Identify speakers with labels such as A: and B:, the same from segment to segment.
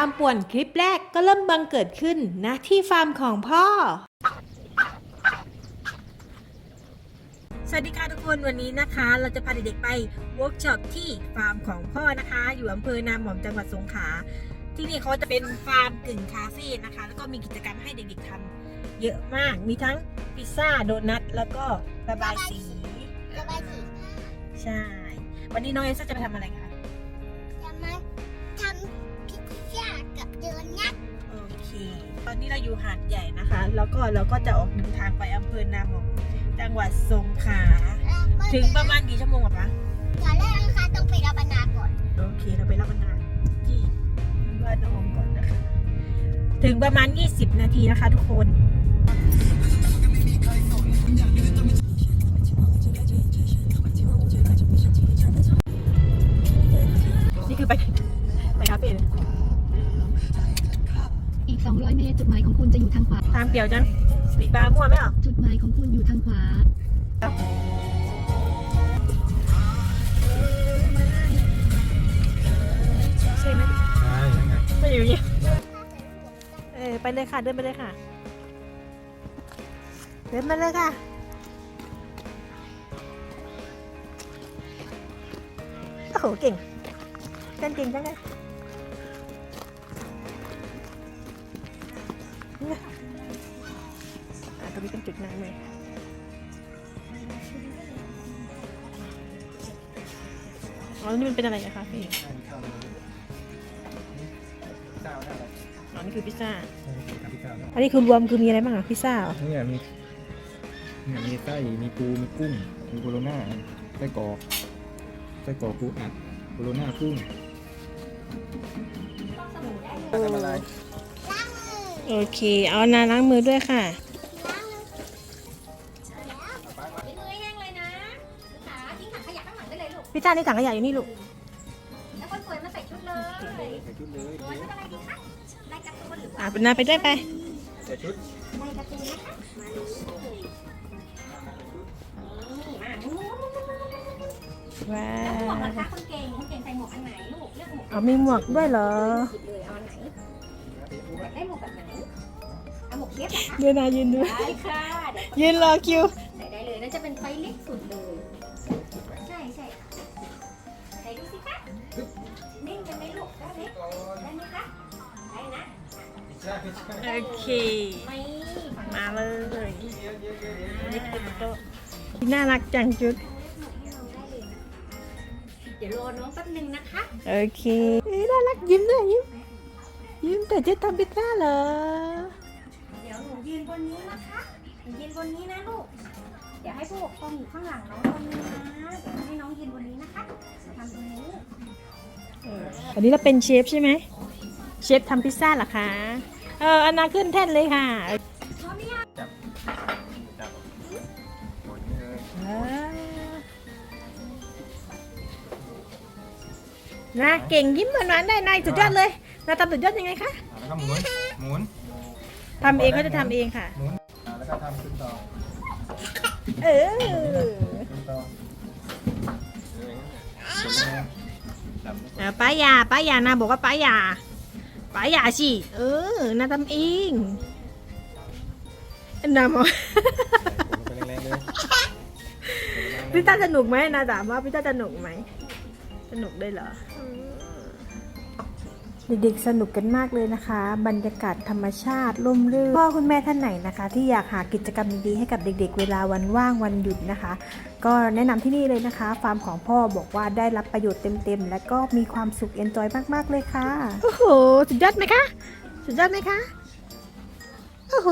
A: ามป่วนคลิปแรกก็เริ่มบังเกิดขึ้นณที่ฟาร์มของพ่อ สวัสดีค่ะทุกคนวันนี้นะคะ เราจะพาเด็กๆไปเวิร์กช็อปที่ฟาร์มของพ่อนะคะ อยู่อำเภอนามหอมจังหวัดสงขลาที่นี่เขาจะเป็นฟาร์มกึ่งคาเฟ่นะคะ แล้วก็มีกิจกรรมให้เด็กๆทำเยอะมากมีทั้งพิซซ่าโดนัทแล้วก็ระบายสี
B: ระบายสี
A: ใช่ วันนี้น้องเอซ่าจะไปทำอะไรคะ
B: จะมา
A: ตอนนี้เราอยู่หาดใหญ่นะคะ แล้วก็เราก็จะออกเดินทางไปอำเภอนามหอมจังหวัดสงขลาถึงประมาณกี่ชั่วโมงอะปะ
B: ตอนแรกนะคะต้องไปรับบรรณาก่อน
A: โอเคเราไปรับประทานที่บ้านน้องก่อนนะคะ ถึงประมาณ 20 นาทีนะคะทุกคนนี่า
C: งขวา
A: ทางเปี่ยวจังสีปลามั่วไหมอะ
C: จุดหมายของคุณอยู่ทางขวา
A: ใช่ไหม
D: ใช่ใช่ไง
A: ไม่อยู่อย่างนี้เออไปเลยค่ะเดินไปเลยค่ะ เดินมาเลยค่ะโอ้โหเก่งเต้นเก่งจังเลยเนี่ย รงนี้เป็นจุดนั่งเลยอ๋อนี่มันเป็นอะไรอะคะพี่
D: เจ้าได้อะไร
A: อ๋อนี่คือพิซซ่า
D: ใช่ครับพี่เจ้า
A: อันนี้คือรวมคือมีอะไรบ้างอะพิซซ่าเหรอ
D: เนี่ยมีเนี่ยมีไส้มีปูมีกุ้งมีโบโลน่าไส้กรอกไส้กรอกปูอัดโบโลน่ากุ้งทำอะไร
B: ล้างมือ
A: โอเค เอานาล้างมือด้วยค่ะ พิซซ่านี่ถังขยะอยู่นี่ลูก
B: แล้วคนสวยมาใส่ชุดเลย
D: ใส่ชุดเลย
B: สวยชุดอะไรดีคะลายการ์ตูนหรือ
A: อะเป็นนาไปด้วยไป
D: ใส่ชุด
B: ลายการ์ตูนนะคะมาเลยนี่มาหมวก
A: ว้า
B: เหรอ
A: ว
B: คะคนเก่งคนเก่งใส่หมวกอันไหนลูกเลือกหมวก
A: เอามีหมวกด้วยเหรอ
B: หยิบเลยเอาอันไหนอยากได้หมวกแบบไหนเอาหมวกเชฟเหรอคะ
A: เดี๋ยวนายืนดู
B: ได้ค่ะเดี๋ยว
A: ยืนรอคิว
B: ใส่ได้เลยนั่นจะเป็นไฟเล็กสุดเลย ไหมลูกได้ไหมได้ไหมคะได้นะ
A: โอเค
B: ไม่ฝั่ง
A: มาเลยนี่คือโต๊ะน่ารักจังจุด
B: เดี๋ยวรอน้องแป๊บนึงนะคะ
A: โอเคเอ้ยน่ารักยิ้มด้วยยิ้ม ยิ้มแต่จะทำพิซซ่าเหรอ
B: เดี๋ยวหนูยืนบนนี้นะคะหนูยืนบนนี้นะลูก เดี๋ยวให้ผู้ปกครองอยู่ข้างหลังน้องตรงนี้นะ เดี๋ยวให้น้องยืนบนนี้นะคะทำตรงนี้
A: อันนี้เราเป็นเชฟใช่ไหมเชฟทำพิซซ่าเหรอคะเอออันนาขึ้นแท่นเลยค่ะ
B: พร้อมหรือยัง
D: จับจับหมดนี่เลย
A: นะเก่งยิ้มหวานๆได้นายสุดยอดเลยนาทำสุดยอดยังไงคะ
D: แล้วก็หมุนหมุน
A: ทำเองเขาจะทำเองค่ะ
D: หมุนแล้วก็ทำขึ้นต่อ
A: เออ
D: จับไว้ก่อน
A: อะป้ายาป้ายานาบอกว่าป้ายาป้ายาสิเออนาทำเองนาบอก
D: ใส่ผมลงไปแรงๆเลย
A: พี่ต้าสนุกไหมนาถามว่าพี่ต้าสนุกไหมสนุกได้เหรอ เด็กๆสนุกกันมากเลยนะคะ บรรยากาศธรรมชาติร่มรื่นพ่อคุณแม่ท่านไหนนะคะ ที่อยากหากิจกรรมดีๆให้กับเด็กๆ เวลาวันว่างวันหยุดนะคะ ก็แนะนำที่นี่เลยนะคะ ฟาร์มของพ่อบอกว่าได้รับประโยชน์เต็มๆ และก็มีความสุขเอนจอยมากๆเลยค่ะโอ้โหสุดยอดไหมคะสุดยอดไหมคะโอ้โห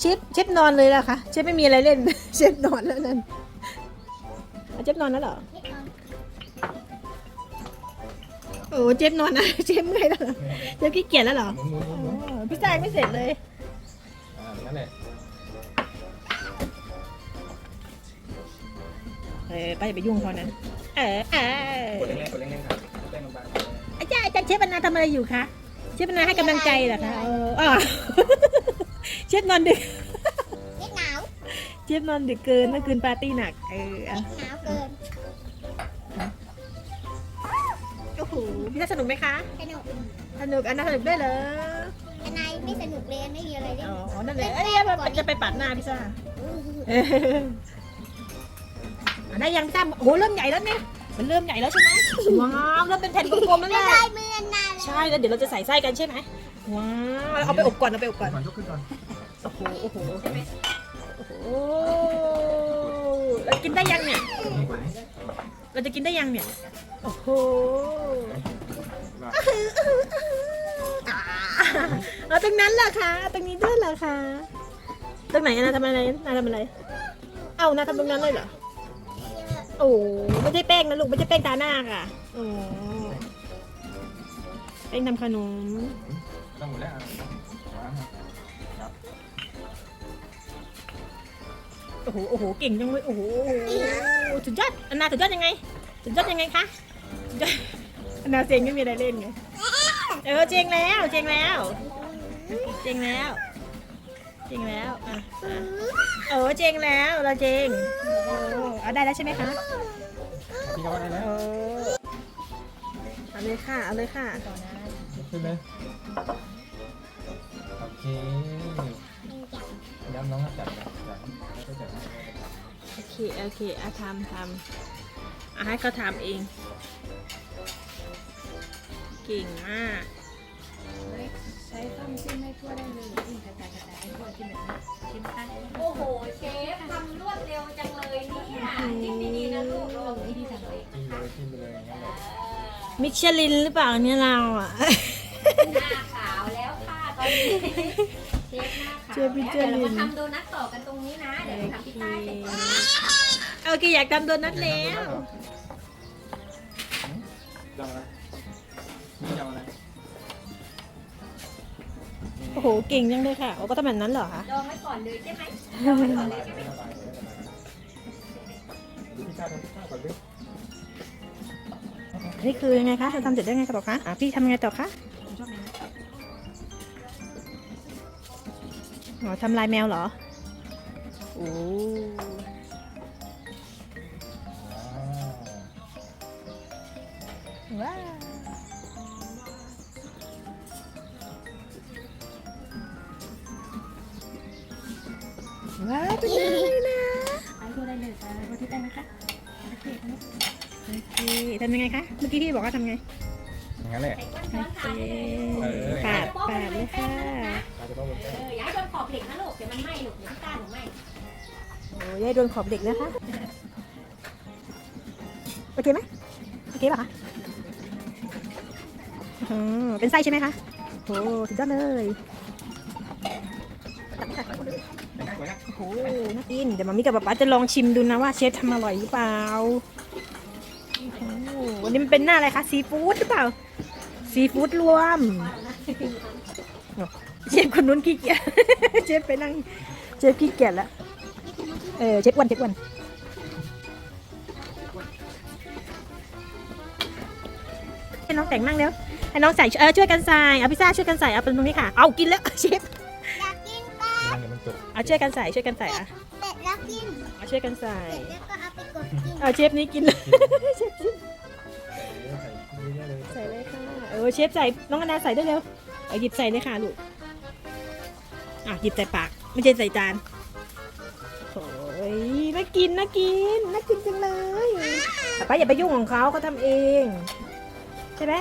A: เชฟเชฟนอนเลยล่ะคะเชฟไม่มีอะไรเล่นเชฟนอนแล้วนั่นเชฟนอนแล้วเหรอ อ้เชฟนอนนะเชฟเมื่อยแล้วเหรอเชฟขี้เกียจแล้วเหรอ
D: หมุนหมุนหมุนหมุน
A: อ๋อพี่ชายไม่เสร็จเลย
D: อ่านั่นแหละ
A: เออป้าอย่าไปยุ่งเขานะ เออเออก
D: ดแรงๆกดแรงๆครับแป้งลงไป
A: อาจารย์อาจารย์เชฟบรรณาทำอะไรอยู่คะเชฟบรรณาให้กำลังใจเหรอคะเอออ๋อ เชฟนอนดึก
B: เล็กหนาว
A: เชฟนอนดึกเกินเมื่อคืนปาร์ตี้หนักเอออะ
B: หนาวเกิน
A: น่าสนุกไหมคะ
B: สนุก
A: สนุกอันน่าสนุกด้วยเหรอ
B: อันนายไม่สนุกเลยไม่มีอะไรเลย
A: อ๋อ นั่นแหละเอ้ยมันจะไปปัดหน้าพี่ซ่าเอออะได้ยังจ้าโอ้โหเริ่มใหญ่แล้วเนี่ย มันเริ่มใหญ่แล้วใช่ไหมว้าวเริ่มเป็นแผ่นกลมๆแล้ว
B: ไม่
A: แหละ
B: ได้มือนนาน
A: ใช่แล้วเดี๋ยวเราจะใส่ไส้กันใช่ไหมว้าวเอาไปอบก่อนเอาไปอบก่อน
D: ก่อนยกขึ้นก่อน
A: โอ้โหโอ้โหโอ้โหเรากินได้ยังเนี่ย
D: มีไหม
A: เราจะกินได้ยังเนี่ยโอ้โห อ่าเอาตรงนั้นเหรอคะเอาตรงนี้ด้วยเหรอคะ ตรงไหนอะนาทำอะไรนาทำอะไร เอ้านาทำตรงนั้นเลยเหรอ โอ้ไม่ใช่แป้งนะลูกไม่ใช่แป้งตาหน้าค่ะโอ้แป้งทำขนม
D: ต้องหมดแล้วอะวางครับ
A: โอ้โห โอ้โห เก่งจังเลยโอ้โหโอ้โห สุดยอดอันนาสุดยอดยังไง สุดยอดยังไงคะ สุดยอดอั นนาเจงไม่มีอะไรเล่นไง เออเจงแล้วเจงแล้วเจงแล้วเจงแล้วอะอะเออเจงแล้วเราเจงโอ้เอาได้แล้วใช่ไหมคะ
D: พี่เขาได้แล้ว
A: เออเอาเลยค่ะเอาเลยค่ะ
D: ยกขึ้นเลยโอเคย้ำน้องก็จับจับจับแล้วก็จับ
A: โอเคโอเคอะทำทำอะให้เขาทำเอง เก่งมาก
C: ใช้ต้มจิ้มให้ทั่วได้เลยจิ้มกระจายกระจายให้ทั่วจิ้มแบบนี้จิ้มข้าง
B: โอ้โห เชฟทำรวดเร็วจังเลยเนี่ยจิ้มดีๆนะลูกลองวิธีทำเลย
D: จิ้มเลยจิ้มไปเลยอย่างเงี้ยเลย
A: มิชลินหรือเปล่าเนี่ยเราอะ
B: หน้าขาวแล้วค่ะตอนนี้เชฟหน้าขาว
A: เชฟพิ
B: แล้ว
A: เจ
B: เดี๋ยว
A: ริ
B: เรา
A: ญ
B: มาทำโดนัทต่อกันตรงนี้นะ เดี๋ยวเราทำพิซซ่าเสร็จก่อน
A: โอเคอยากทำโดนัทแล้ว
D: จะเอาอะไร นี่จะเอาอะไร
A: โอ้โหเก่งจังเลยค่ะโอ้ก็ทำแบบนั้นเหรอคะ
B: ลองไว้ก่อนเลยใช่ไหมลองไว้ก่อนเลยใช่ไหม
D: ดูพิซซ่าทำพิซซ่าก่อนดิ
A: อันนี่คือยังไงคะเราทำเสร็จได้ไงต่อคะอะพี่ทำยังไงต่อคะอ๋อทำลายแมวเหรอโอ้
D: อ่า
A: ว้าวว้ งไงคะ เมื่อกี้พี่บอกว่าทำไง
D: อย่างนั้นแหละ
B: ใส่ก้นช้อนทานได้เลย
D: เออ
A: ปาดปาดเลยค่ะ
D: เราจะต้องบน
B: เอ
D: แป้ง
B: ออย่าให้โดนขอบเหล็กนะลูก เดี๋ยวมันไหม้ลูก เดี๋ยวพิซซ่าหนูไหม้
A: โอ้ยายโดนขอบเด็กนะคะ โอเคไหมโอเคป่ะคะอืมเป็นไส้ใช่ไหมคะโอ้สุดยอดเลยโอ้โหน่ากิน เดี๋ยวมามิกับป๊าป๊าจะลองชิมดูนะว่าเชฟทำอร่อยหรือเปล่าโอ้โห วันนี้มันเป็นหน้าอะไรคะ ซีฟู้ดหรือเปล่า ซีฟู้ดรวม เชฟคนนู้นขี้เกียจ เชฟไปนั่ง เชฟขี้เกียจแล้ว เออ เชฟอ้วนเชฟอ้วนให้น้องแต่งมั่งเร็วให้น้องใส่เออช่วยกันใส่เอาพิซซ่าช่วยกันใส่เอาเป็นตรงนี้ค่ะ เอากินแล้วเชฟ
B: อยากกินปลา
D: เดี๋ยวมันจบ
A: เอาช่วยกันใส่ช่วยกันใส่อะ
B: เป็ดแล้วกิน
A: เอาช่วยกันใส่
B: เป็ดแล้วก็เอาไปกดกิน
A: เอาเชฟนี้กินเลยเชฟกิน
D: อเช
A: ฟใส่น้องอนาใส่ได้เร็วเอาหยิบใส่เลยค่ะลูกอะหยิบใส่ปาก ไม่ใช่ใส่จานโอ้ยน่ากินน่ากินน่ากินจังเลยแต่ป้าอย่าไปยุ่งของเขาเขาทำเอง ใช่ไหม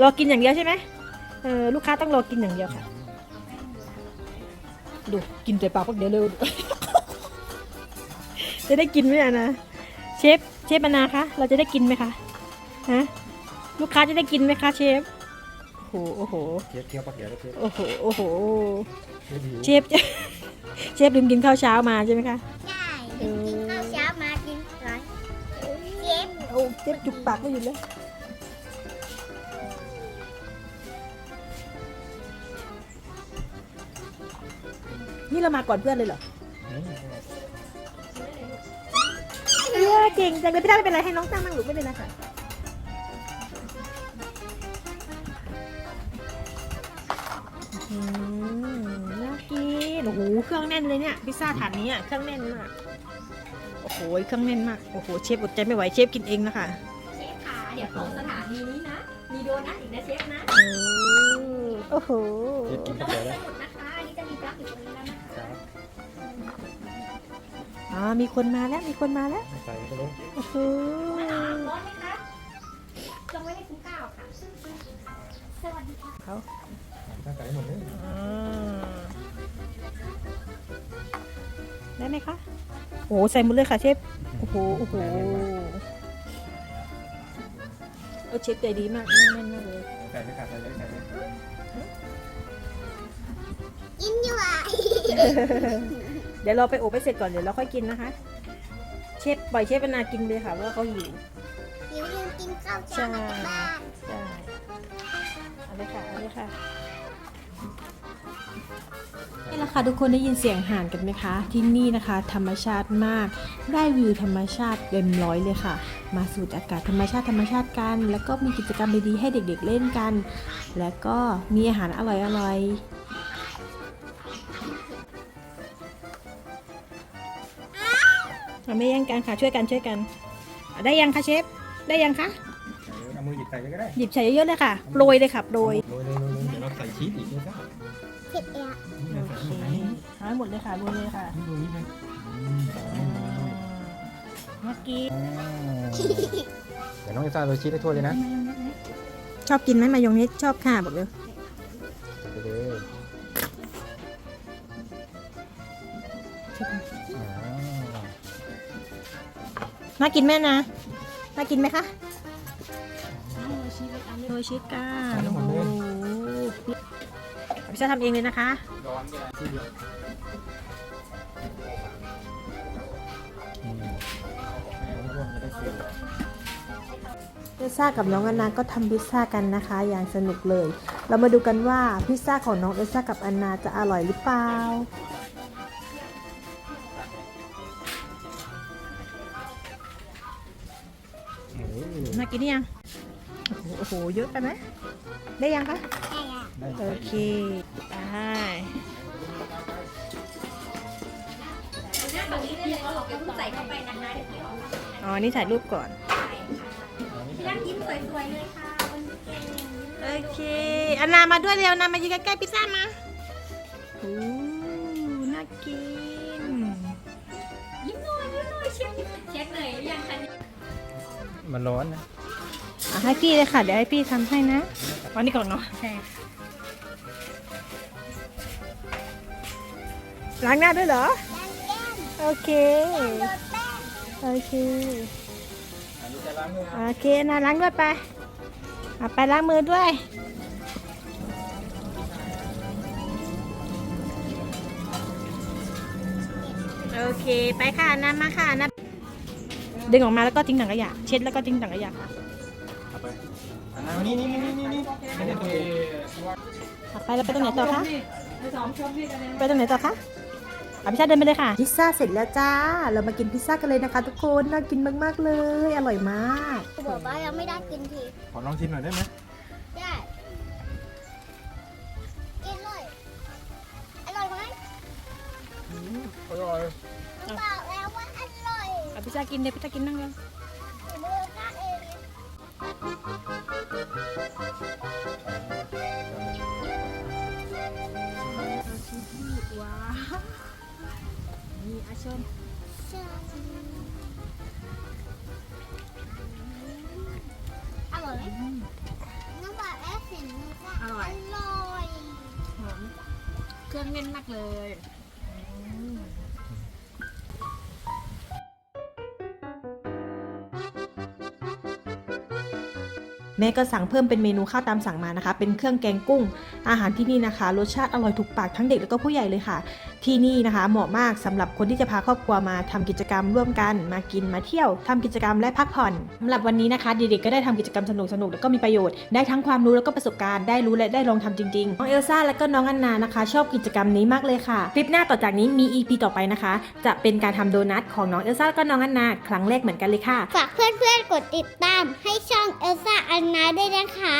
A: รอกินอย่างเดียวใช่ไหมเออลูกค้าต้องรอกินอย่างเดียวค่ะ ดูกินใส่ปากพวกเดี๋ยวเร็วจะได้กินไหมอะนะเชฟเชฟมานาคะเราจะได้กินไหมคะฮะ ลูกค้าจะได้กินไหมคะเชฟ โอ้โห โอ้โห
D: เคี้ยวเคี้ยวปากเดี๋ยวแล้วเคี้ยว
A: โอ้โห โอ้โห
D: เคี้ยวหิว
A: เชฟ เชฟลืมกินข้าวเช้ามาใช่ไหมคะ
B: ใช่เดี๋ยวกินข้าวเช้ามากินร้อนเชฟ
A: โอ้เชฟจุกปากไม่หยุดเลยนี่เรามาก่อนเพื่อนเลยเหรอ
D: อืม
A: เย้เก่งจังเลยพี่ได้ไม่เป็นไรให้น้องตั้งนั่งหรือไม่เป็นไรค่ะ โอ้โหเครื่องแน่นเลยเนี่ยพิซซ่าถาดนี้อะเครื่องแน่นมากโอ้โหเครื่องแน่นมากโอ้โหเชฟอดใจไม่ไหวเชฟกินเองนะคะ
B: เชฟขาเดี๋ยวของสถานีนี้นะ มีโดนัทอีกนะเชฟนะ
A: โอ้โอ้โห
D: เช็ดกินกาแฟแล้ว
B: หมดนะคะอันนี้จะมีปลั๊กอยู่ตรงนี้แล้วนะคะ
A: อ๋อมีคนมาแล้วมีคนมาแล้ว
D: ใส่ไปเลย
A: โอ้โห
B: ร้อนไหมคะลงไว้ในคุ้มก้าวค่ะสวัสดีค่ะ
A: เขา
D: ถ้าใส่หมดเลย
A: อ่า ได้ไหมคะโอ้โหใส่หมดเลยค่ะเชฟ โอ้โห โอ้โหเออเชฟใจดีมากแน่นๆมากเลย
D: ใส่เลยค่ะใส่เลยใส่เลย
B: กินอยู่อะ
A: เดี๋ยวเราไปอบไปเสร็จก่อนเดี๋ยวเราค่อยกินนะคะ เชฟปล่อยเชฟปนากินเลยค่ะว่าเขาหิว
B: หิวลืมกินข้าวเช้ามาจากบ้าน
A: ได้เอาเลยค่ะเอาเลยค่ะ นี่แหละค่ะทุกคนได้ยินเสียงห่านกันไหมคะ ที่นี่นะคะ ธรรมชาติมาก ได้วิวธรรมชาติเต็มร้อยเลยค่ะ มาสูดอากาศธรรมชาติธรรมชาติกัน แล้วก็มีกิจกรรมดีๆให้เด็กๆเล่นกัน แล้วก็มีอาหารอร่อยๆเราไม่แย่งกันค่ะช่วยกันช่วยกันอะได้ยังคะเชฟได้ยังคะ
D: ใส่เลยเอามือหยิบใส่เลยก็ได้
A: หยิบใส่เยอะๆเลยค่ะโปรยเลยค่ะโปรย
D: โรยเลยโรยเลยเดี๋ยวเราใส่ชีสอีกด้วยจ้า
B: เผ็ดเอะ
D: ห้
A: หมดเลยค่ะโรยเลยค่ะ
D: นี่ดูนี่เลยอืมใส่ให้หมดเลย
A: เมื่อกี้
D: อ่าเดี๋ยวน้องเอซ่าโรยชีสให้ทั่วเลยนะ
A: ชอบกินไหมมายองเนสชอบค่ะบอกเลย
D: ใส่ไปเลยอ่า
A: น่ากินไหมนะน่ากินไหมคะ
C: โอ้ชีวิตอันนี้
A: โรยชีสก้านโอ้โหพี่ชาทำเองเลยนะคะ พิซซ่ากับน้องอันนาก็ทำพิซซ่ากันนะคะ อย่างสนุกเลย เรามาดูกันว่าพิซซ่าของน้องเอลซ่ากับอันนาจะอร่อยหรือเปล่า
D: โอ้ย
A: น่ากินหรือยังโอ้โห เยอะไปไหมได้ยังคะ
D: ได้
A: โอเคได้
B: หน้าฝั่งนี้ได้เลยเราเพิ่งใส่เข้าไปนะคะเดี๋ยว
A: อ๋อ นี่ถ่ายรูปก่อน
B: พี่ นักยิ้มสวยๆเลยค่ะวันนี้เก่งยิ้ม
A: โอเคอันนามาด้วยเร็วนามายืนใกล้ๆพิซซ่ามาโอ้น่ากิน
B: ยิ้มหน่อยยิ้มหน่อยเช็คเช็คหน่อยหรือยังคะ
D: มันร้อนนะ
A: อะให้พี่เลยค่ะ เดี๋ยวให้พี่ทำให้นะวันนี้ก่อนเนาะ
C: ใช่
A: ล้างหน้าด้วยเหรอ โอเค โอเค โอเคนาล้างด้วยไปเอาไปล้างมือด้วยโอเคไปค่ะน้ำมาค่ะน้ำดึงออกมาแล้วก็ทิ้งถังขยะเช็ดแล้วก็ทิ้งถังขยะค่ะ
D: เอาไปอันนั้นนี่นี่นี่นี่นี่ไม่ได้ตัวเอง
A: เอาไปแล้วไปตรงไหนต่อคะ
C: ไปสองชมนี่กันเลย
A: ไปตรงไหนต่อคะ เอาพิซซ่าเดินไปเลยค่ะ พิซซ่าเสร็จแล้วจ้า เรามากินพิซซ่ากันเลยนะคะ ทุกคน น่ากินมากๆเลย อร่อยมาก
B: บอกว่ายังไม่ได้กินที
D: ขอลองชิมหน่อยได้ไหม
B: ได้กินเลย อร่อยไหม
D: อร่อย
B: บอกแล้วว่าอร่อย
A: เอาพิซซ่ากินเดี๋ยวพิซซ่ากินนั่งเลย
B: มือหน้าเอง
A: ว้าวนี่ อาชม
B: อร่อยไหมน้ำปลาแอสเห็นมือก็อร่อย
A: หอม เครื่องเน้นมากเลย ม่ก็สั่งเพิ่มเป็นเมนูข้าวตามสั่งมานะคะ เป็นเครื่องแกงกุ้ง อาหารที่นี่นะคะ รสชาติอร่อยถูกปากทั้งเด็กแล้วก็ผู้ใหญ่เลยค่ะ ที่นี่นะคะ เหมาะมากสำหรับคนที่จะพาครอบครัวมาทำกิจกรรมร่วมกัน มากินมาเที่ยวทำกิจกรรมและพักผ่อนสำหรับวันนี้นะคะเด็กๆก็ได้ทำกิจกรรมสนุกๆแล้วก็มีประโยชน์ได้ทั้งความรู้แล้วก็ประสบการณ์ได้รู้และได้ลองทำจริงๆน้องเอลซ่าและก็น้องอันนานะคะ ชอบกิจกรรมนี้มากเลยค่ะคลิปหน้าต่อจากนี้มี EP ต่อไปนะคะ จะเป็นการทำโดนัทของน้องเอลซ่าและก็น้องอันนา ครั้งแรกเหมือนกันเลยค่ะ
B: ฝากเพื่อนๆกดติดตามให้ช่องเอลซ่าอันนะด้วยนะคะ